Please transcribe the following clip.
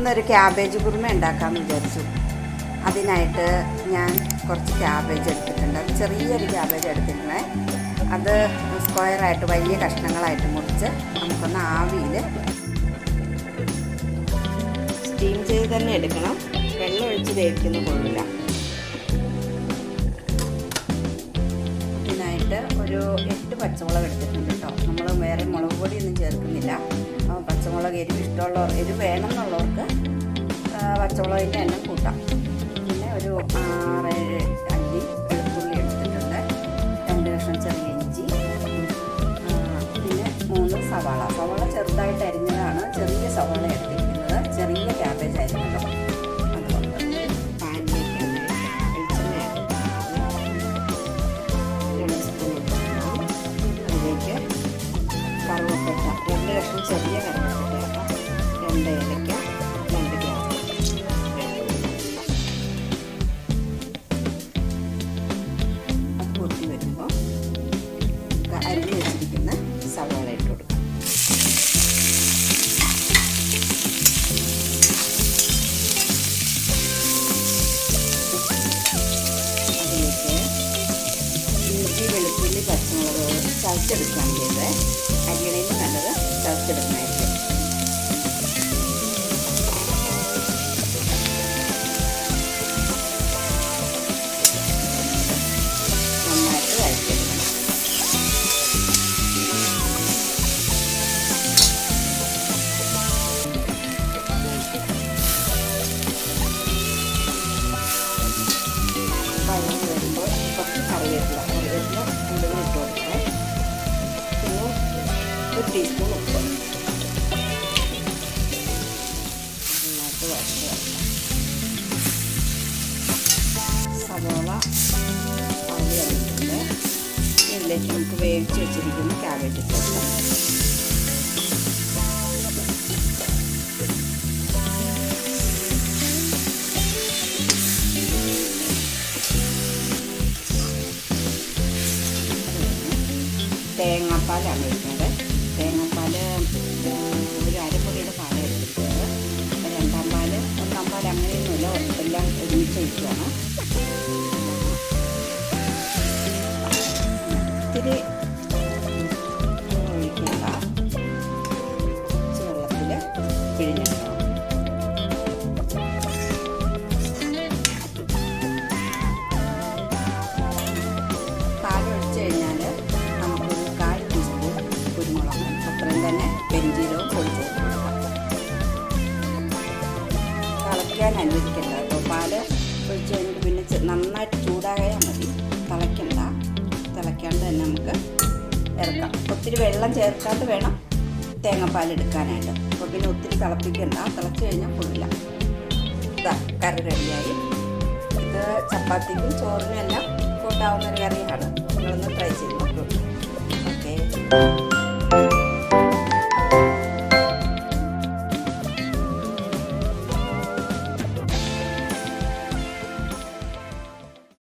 ഇന്നൊരു ക്യാബേജ് കുറുമ ഉണ്ടാക്കാമെന്ന് വിചാരിച്ചു. അതിനായിട്ട് ഞാൻ കുറച്ച് ക്യാബേജ് എടുത്തിട്ടുണ്ട്. ചെറിയൊരു ക്യാബേജ് എടുത്തിരുന്നേ അത് സ്ക്വയറായിട്ട് വലിയ കഷ്ണങ്ങളായിട്ട് മുറിച്ച് നമുക്കൊന്ന് ആവിയിൽ സ്റ്റീം ചെയ്ത് തന്നെ എടുക്കണം. വെള്ളം ഒഴിച്ച് വേവിക്കുന്ന കൊള്ളില്ല ഇതിനായിട്ട് ഒരു എട്ട് പച്ചമുളക് എടുത്തിട്ടുണ്ട് കേട്ടോ. നമ്മൾ വേറെ മുളക് പൊടിയൊന്നും ചേർക്കുന്നില്ല. പച്ചമുളക് എരിവ് ഇഷ്ടമുള്ളവർ എരിവ് വേണമെന്നുള്ളവർക്ക് ആ, പച്ചമുളകിന്റെ എല്ലാം കൂട്ടാം. പിന്നെ ഒരു ആറേഴ് അല്ലി വെളുത്തുള്ളി എടുത്തിട്ടുണ്ട്. രണ്ട് കഷ്ണം ചെറിയ ഇഞ്ചി. പിന്നെ മൂന്ന് സവാള. സവാള ചെറുതായിട്ട് അരിഞ്ഞതാണ് ചെറിയ സവാള എടുത്തിരിക്കുന്നത്. ചെറിയ ക്യാബേജ് ആയിരുന്നല്ലോ അതുകൊണ്ട് പാനിലേക്ക് വെളിച്ചെണ്ണ ചെറിയ കറുവപ്പട്ട രണ്ട് ഏലക്ക ചതച്ചെടുക്കുകയാണ് ചെയ്തത് ഒരു ടീസ്പൂൺ ഉപ്പ് നന്നായിട്ട് വെക്കണം സവോള ആവി വന്നിട്ടുണ്ട് ഇതിലേക്ക് നമുക്ക് വേവിച്ച് വെച്ചിരിക്കുന്ന ക്യാബേജ് ഇട്ട് തേങ്ങാപ്പാലാണ് ഒഴിക്കുന്നത് അത്രയും തന്നെ അനുവദിക്കണ്ട കേട്ടോ. പാൽ ഒഴിച്ച് കഴിഞ്ഞിട്ട് പിന്നെ നന്നായിട്ട് ചൂടായാൽ മതി. തിളയ്ക്കണ്ട. തിളയ്ക്കാണ്ട് തന്നെ നമുക്ക് ഇറക്കാം. ഒത്തിരി വെള്ളം ചേർക്കാതെ വേണം. തേങ്ങാപ്പാൽ എടുക്കാനായിട്ട്. അപ്പോൾ പിന്നെ ഒത്തിരി തിളപ്പിക്കണ്ട. തിളച്ച് കഴിഞ്ഞാൽ കൊള്ളില്ല ഇതാ കറി റെഡിയായി. ഇത് ചപ്പാത്തിക്കും ചോറിനും എല്ലാം കൂട്ടാവുന്ന ഒരു കറിയാണ്. നിങ്ങളൊന്ന് ട്രൈ ചെയ്ത് നോക്കൂ. ഓക്കെ.